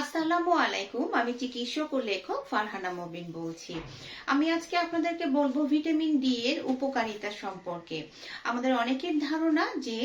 আসসালামু আলাইকুম, আমি চিকিৎসক ও লেখক ফারহানা মবিন বলছি। আমি আজকে আপনাদেরকে বলব ভিটামিন ডি এর উপকারিতা সম্পর্কে। আমাদের অনেকের ধারণা যে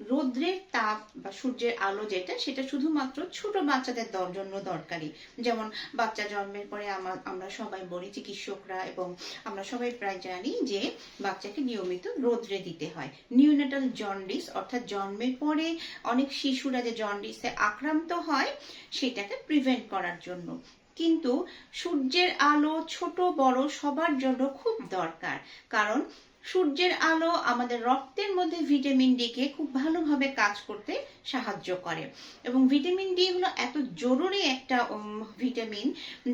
রৌদ্রের তাপ বা সূর্যের আলো যেটা, সেটা শুধুমাত্র ছোট বাচ্চাদের দর- জন্য দরকারি। যেমন বাচ্চা জন্মের পরে আমরা সবাই বলি চিকিৎসকরা এবং আমরা সবাই প্রায় জানি যে বাচ্চাকে নিয়মিত রোদ্রে দিতে হয়। নিউনেটাল জন্ডিস, অর্থাৎ জন্মের পরে অনেক শিশুরা যে জন্ডিসে আক্রান্ত হয়, সেটাকে প্রিভেন্ট করার জন্য। কিন্তু সূর্যের আলো ছোট, বড় সবার জন্য খুব দরকার। কারণ সূর্যের আলো আমাদের রক্তের মধ্যে ভিটামিন ডি কে খুব ভালোভাবে কাজ করতে সাহায্য করে। এবং ভিটামিন ডি হলো এত জরুরি একটা ভিটামিন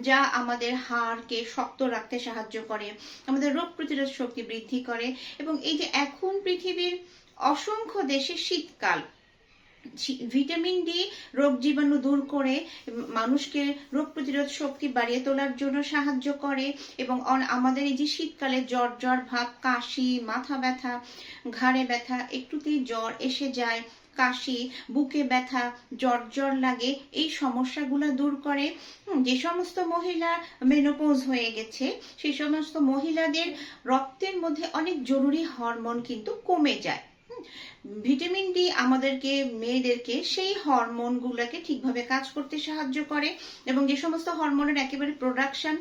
যা আমাদের হাড়কে শক্ত রাখতে সাহায্য করে, আমাদের রোগ প্রতিরোধ শক্তি বৃদ্ধি করে। এবং এই যে এখন পৃথিবীর অসংখ্য দেশে শীতকাল ভিটামিন ডি রোগ জীবাণু দূর করে মানুষকে রোগ প্রতিরোধ শক্তি বাড়িয়ে তোলার জন্য সাহায্য করে এবং আমাদের এই যে শীতকালে জ্বর জ্বর, ভাব, কাশি, মাথা ব্যথা, ঘাড়ে ব্যথা, একটুতেই জ্বর এসে যায়, কাশি, বুকে ব্যথা, জ্বর জ্বর লাগে, এই সমস্যাগুলো দূর করে। যে সমস্ত মহিলা মেনোপোজ হয়ে গেছে, সেই সমস্ত মহিলাদের রক্তের মধ্যে অনেক জরুরি হরমোন কিন্তু কমে যায়। ভিটামিন ডি আমাদেরকে, মেয়েদেরকে সেই হরমোনগুলোকে ঠিকভাবে কাজ করতে সাহায্য করে এবং যে সমস্ত হরমোনের একেবারে প্রোডাকশন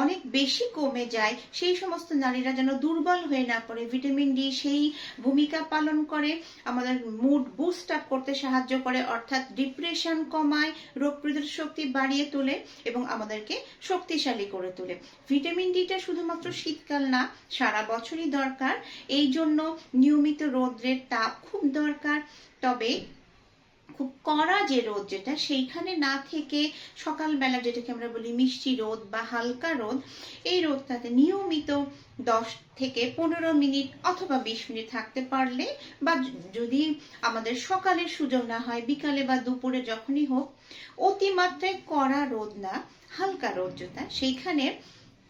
অনেক বেশি কমে যায়, সেই সমস্ত নারীরা যেন দুর্বল হয়ে না পড়ে। ভিটামিন ডি সেই ভূমিকা পালন করে, আমাদের মুড বুস্ট আপ করতে সাহায্য করে, অর্থাৎ ডিপ্রেশন কমায়, রোগ প্রতিরোধ শক্তি বাড়িয়ে তোলে এবং আমাদেরকে শক্তিশালী করে তোলে। ভিটামিন ডিটা শুধুমাত্র শীতকাল না, সারা বছরই দরকার। এই জন্য নিয়মিত রৌদ্রের তাপ খুব দরকার। তবে খুব কড়া যে রোদ যেটা, সেইখানে না থেকে সকালবেলা যেটাকে আমরা বলি মিষ্টি রোদ বা হালকা রোদ, এই রোদটাতে নিয়মিত দশ থেকে পনেরো মিনিট অথবা বিশ মিনিট থাকতে পারলে বা যদি আমাদের সকালের সুযোগ না হয়, বিকালে বা দুপুরে যখনই হোক, অতিমাত্রায় কড়া রোদ না, হালকা রোদ যেটা, সেইখানে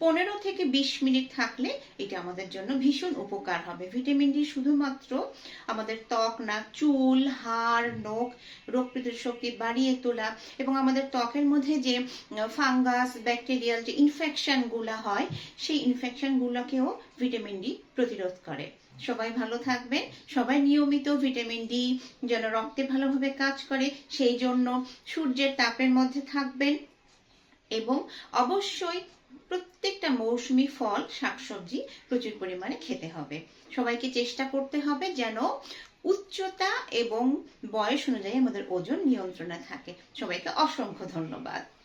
পনেরো থেকে বিশ মিনিট থাকলে এটা আমাদের জন্য ভীষণ উপকার হবে। ভিটামিন ডি শুধুমাত্র আমাদের ত্বক, না, চুল, হাড়, নখ, রোগ প্রতিরোধ শক্তি বাড়িয়ে তোলা এবং আমাদের ত্বকের মধ্যে যে ফাঙ্গাস, ব্যাকটেরিয়াল যে ইনফেকশনগুলা হয়, সেই ইনফেকশন গুলোকেও ভিটামিন ডি প্রতিরোধ করে। সবাই ভালো থাকবেন। সবাই নিয়মিত ভিটামিন ডি যেন রক্তে ভালোভাবে কাজ করে, সেই জন্য সূর্যের তাপের মধ্যে থাকবেন এবং অবশ্যই প্রত্যেকটা মৌসুমি ফল, শাকসবজি প্রচুর পরিমাণে খেতে হবে। সবাইকে চেষ্টা করতে হবে যেন উচ্চতা এবং বয়স অনুযায়ী আমাদের ওজন নিয়ন্ত্রণে থাকে। সবাইকে অসংখ্য ধন্যবাদ।